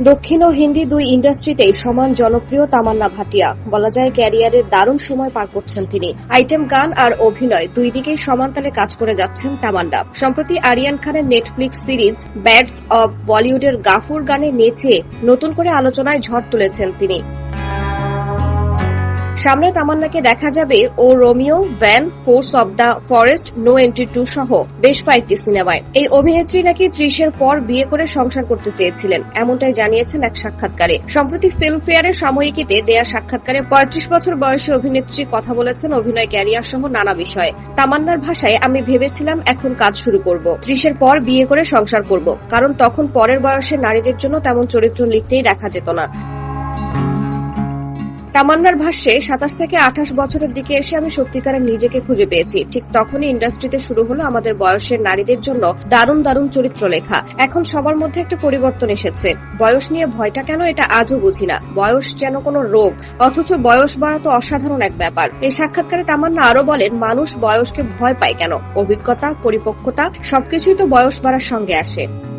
দক্ষিণ ও হিন্দি দুই ইন্ডাস্ট্রিতেই সমান জনপ্রিয় তামান্না ভাটিয়া। বলা যায় ক্যারিয়ারের দারুণ সময় পার করছেন তিনি। আইটেম গান আর অভিনয় দুই দিকেই সমান তালে কাজ করে যাচ্ছেন তামান্না। সম্প্রতি আরিয়ান খানের নেটফ্লিক্স সিরিজ ব্যাডস অব বলিউডের গাফুর গানে নেচে নতুন করে আলোচনায় ঝড় তুলেছেন তিনি। সামনে তামান্নাকে দেখা যাবে O Romeo, Vvan, force of the forest, no entry two সহ বেশ কয়েকটি সিনেমায়। এই অভিনেত্রী নাকি ত্রিশের পর বিয়ে করে সংসার করতে চেয়েছিলেন, এমনটাই জানিয়েছেন এক সাক্ষাৎকারে। সম্প্রতি ফিল্মফেয়ারের সাময়িকীতে দেয়া সাক্ষাৎকারে পঁয়ত্রিশ বছর বয়সী অভিনেত্রী কথা বলেছেন অভিনয় ক্যারিয়ার সহ নানা বিষয়ে। তামান্নার ভাষায়, আমি ভেবেছিলাম এখন কাজ শুরু করব। ত্রিশের পর বিয়ে করে সংসার করব। কারণ তখন পরের বয়সে নারীদের জন্য তেমন চরিত্র লিখতেই দেখা যেত না। তামান্নার ভাষ্যে, সাতাশ থেকে আঠাশ বছরের দিকে এসে আমি সত্যিকারের নিজেকে খুঁজে পেয়েছি। ঠিক তখনই ইন্ডাস্ট্রিতে শুরু হলো আমাদের বয়সের নারীদের জন্য দারুণ দারুণ চরিত্র লেখা এখন সবার মধ্যে একটা পরিবর্তন এসেছে। বয়স নিয়ে ভয়টা কেন এটা আজও বুঝি না। বয়স যেন কোনো রোগ, অথচ বয়স বাড়া তো অসাধারণ এক ব্যাপার। এই সাক্ষাৎকারে তামান্না আরও বলেন, মানুষ বয়সকে ভয় পায় কেন? অভিজ্ঞতা, পরিপক্কতা, সবকিছুই তো বয়স বাড়ার সঙ্গে আসে।